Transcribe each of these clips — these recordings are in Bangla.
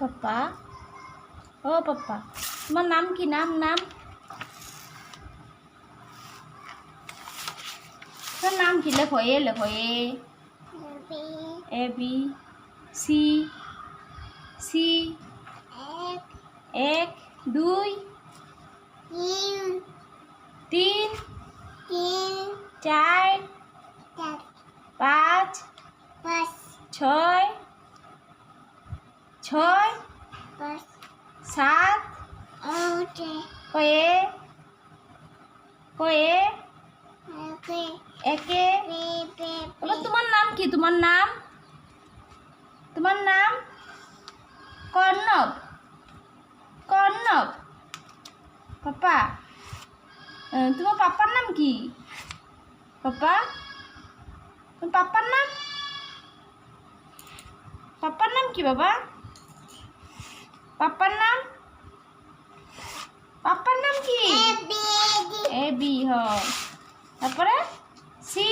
পাপ্পা? ও পাপ্পা, তোমার নাম কি? নাম নাম? তোমার নাম কি? লেখো, এ লেখো, A. A, B, C C. এক, দুই, তিন, চার, পাঁচ, ছয় ছয় সাত কয়ে কয়ে একে এবার তোমার নাম কি? তোমার নাম? তোমার নাম? কর্ণব। কর্ণব। পাপা। তোমার পাপার নাম কি? পাপা। তোমার পাপার নাম? পাপার নাম কি বাবা? পাপার নাম? পাপার নাম কি? A B. হ। তারপরে? C.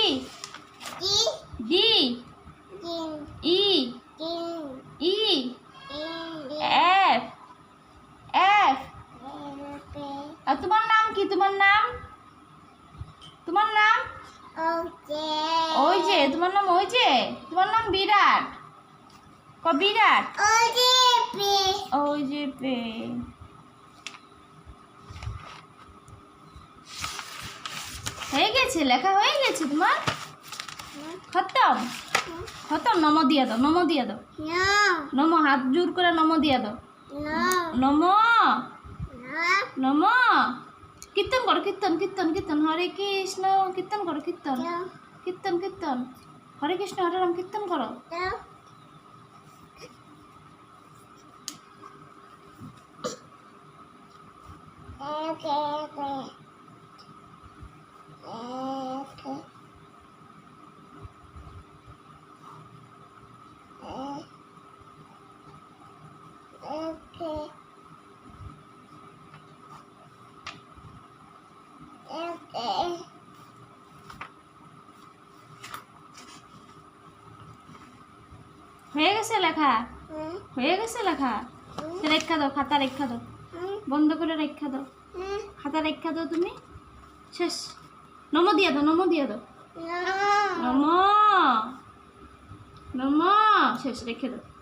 D. E. E. F. F. আর তোমার নাম কি? তোমার নাম? তোমার নাম? ওই যে তোমার নাম ওই যে তোমার নাম বিরাট। ক বিরাট ওই যে পে হয়ে গেছে লেখা হয়ে গেছে তোমার? খতম। খতম নম দিয়া দাও নম দিয়া দাও। নম হাত জোর করে নম দিয়া দাও। নম। নম। কীর্তন করো কীর্তন কীর্তন কীর্তন। হরে কৃষ্ণ কীর্তন করো কীর্তন। কীর্তন কীর্তন। হরে কৃষ্ণ হরে রাম কীর্তন করো। হয়ে গেছে লেখা হয়ে গেছে লেখা তো রেখা দাও খাতা রেখা দাও বন্ধ করে রেখা দাও। খাতা রেখা দাও তুমি। শেষ। নম দিয়া দাও নম দিয়া দাও। নম। নম। শেষ রেখে দাও।